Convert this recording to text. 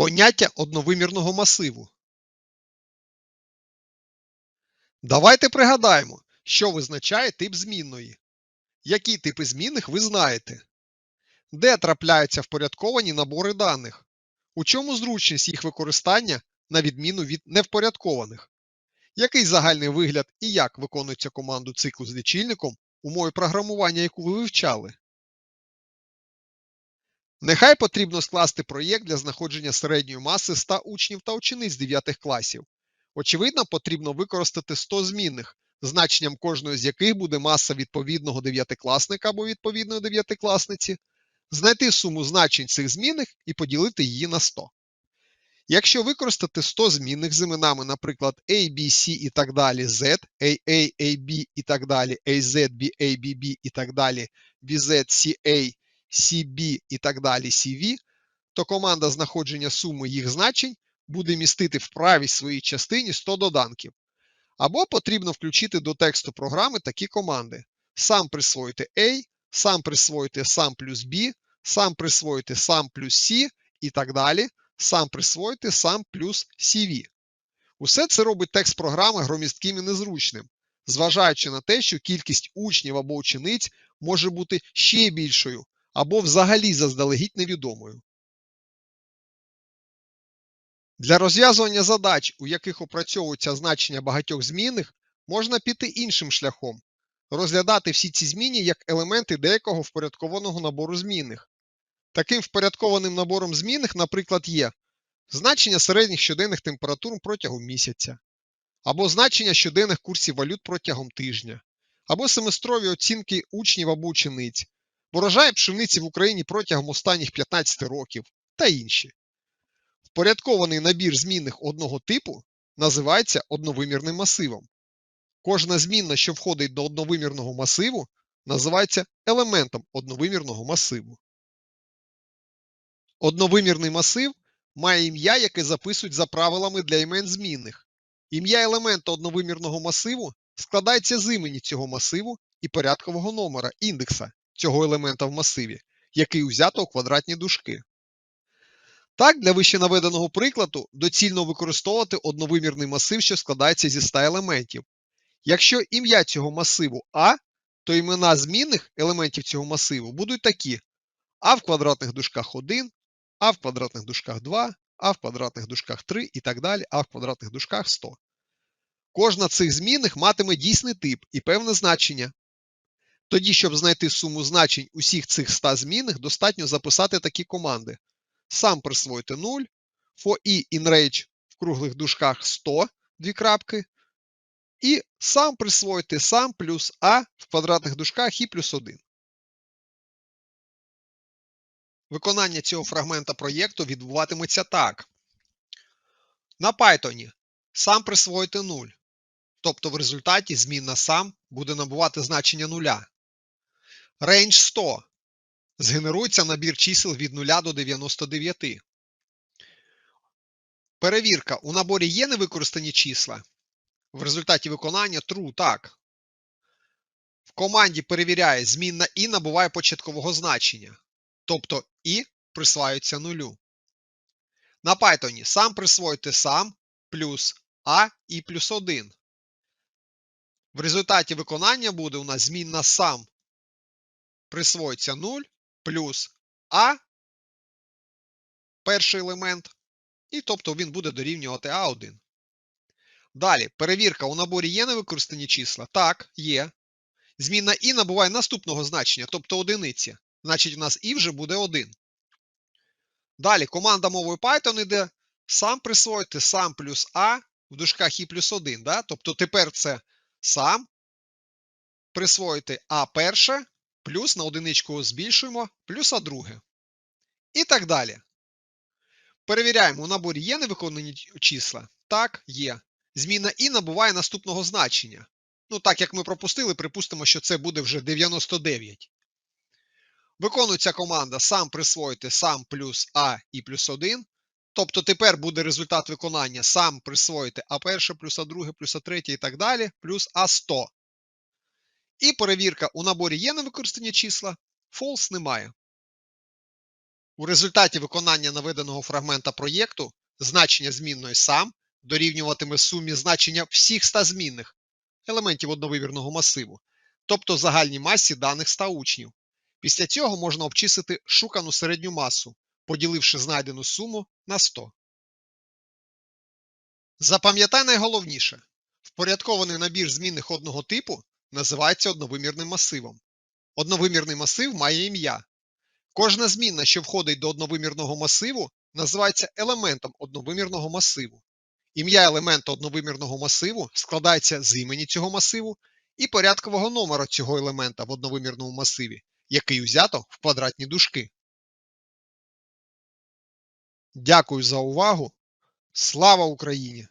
Поняття одновимірного масиву. Давайте пригадаємо, що визначає тип змінної. Які типи змінних ви знаєте? Де трапляються впорядковані набори даних? У чому зручність їх використання на відміну від невпорядкованих? Який загальний вигляд і як виконується команду циклу з лічильником у мові програмування, яку ви вивчали? Нехай потрібно скласти проєкт для знаходження середньої маси 100 учнів та учениць 9 класів. Очевидно, потрібно використати 100 змінних, значенням кожної з яких буде маса відповідного дев'ятикласника або відповідної дев'ятикласниці, знайти суму значень цих змінних і поділити її на 100. Якщо використати 100 змінних з іменами, наприклад, A, B, C і так далі, Z, AA, AB і так далі, AZ, BA, BB і так далі, BZ, CA, CB і так далі, CV, то команда знаходження суми їх значень буде містити в правій своїй частині 100 доданків. Або потрібно включити до тексту програми такі команди: сам присвоїти A, сам присвоїти сам плюс B, сам присвоїти сам плюс C і так далі, сам присвоїти сам плюс CV. Усе це робить текст програми громістким і незручним, зважаючи на те, що кількість учнів або учениць може бути ще більшою, або взагалі заздалегідь невідомою. Для розв'язування задач, у яких опрацьовуються значення багатьох змінних, можна піти іншим шляхом, розглядати всі ці зміни як елементи деякого впорядкованого набору змінних. Таким впорядкованим набором змінних, наприклад, є значення середніх щоденних температур протягом місяця, або значення щоденних курсів валют протягом тижня, або семестрові оцінки учнів або учениць, ворожай пшениці в Україні протягом останніх 15 років та інші. Впорядкований набір змінних одного типу називається одновимірним масивом. Кожна змінна, що входить до одновимірного масиву, називається елементом одновимірного масиву. Одновимірний масив має ім'я, яке записують за правилами для імен змінних. Ім'я елемента одновимірного масиву складається з імені цього масиву і порядкового номера індекса цього елемента в масиві, який узято у квадратні дужки. Так, для вище наведеного прикладу доцільно використовувати одновимірний масив, що складається зі 100 елементів. Якщо ім'я цього масиву А, то імена змінних елементів цього масиву будуть такі: А в квадратних дужках 1, А в квадратних дужках 2, А в квадратних дужках 3 і так далі, А в квадратних дужках 100. Кожна цих змінних матиме дійсний тип і певне значення. Тоді, щоб знайти суму значень усіх цих 100 змінних, достатньо записати такі команди сам присвоїти 0, for i in range в круглих дужках 100, дві крапки, і сам присвоїти сам плюс а в квадратних дужках і плюс 1. Виконання цього фрагмента проєкту відбуватиметься так. На Python сам присвоїти 0. Тобто в результаті змінна сам буде набувати значення нуля. Range 100 Згенерується набір чисел від 0 до 99. Перевірка. У наборі є невикористані числа. В результаті виконання true так. В команді перевіряє, змінна і набуває початкового значення. Тобто і присваюється нулю. На Python сам присвоїти сам плюс а і плюс 1. В результаті виконання буде у нас змінна сам присвоїться 0 плюс А, перший елемент, і тобто він буде дорівнювати А1. Далі, перевірка у наборі є невикористані числа? Так, є. Змінна І набуває наступного значення, тобто одиниці. Значить, у нас І вже буде 1. Далі, команда мовою Python йде сам присвоїти сам плюс А в дужках І плюс 1. Да? Тобто тепер це сам присвоїти А перше плюс на одиничку збільшуємо, плюс А друге. І так далі. Перевіряємо, у наборі є невиконані числа? Так, є. Зміна І набуває наступного значення. Ну, так як ми пропустили, припустимо, що це буде вже 99. Виконується команда сам присвоїти сам плюс А і плюс 1. Тобто тепер буде результат виконання сам присвоїти А1 плюс А2 плюс А3 і так далі, плюс А100. І перевірка у наборі є невикористані числа, false немає. У результаті виконання наведеного фрагмента проєкту значення змінної сам дорівнюватиме сумі значення всіх 100 змінних елементів одновимірного масиву, тобто загальній масі даних 100 учнів. Після цього можна обчислити шукану середню масу, поділивши знайдену суму на 100. Запам'ятай найголовніше. Впорядкований набір змінних одного типу називається одновимірним масивом. Одновимірний масив має ім'я. Кожна змінна, що входить до одновимірного масиву, називається елементом одновимірного масиву. Ім'я елемента одновимірного масиву складається з імені цього масиву і порядкового номера цього елемента в одновимірному масиві, який узято в квадратні дужки. Дякую за увагу. Слава Україні!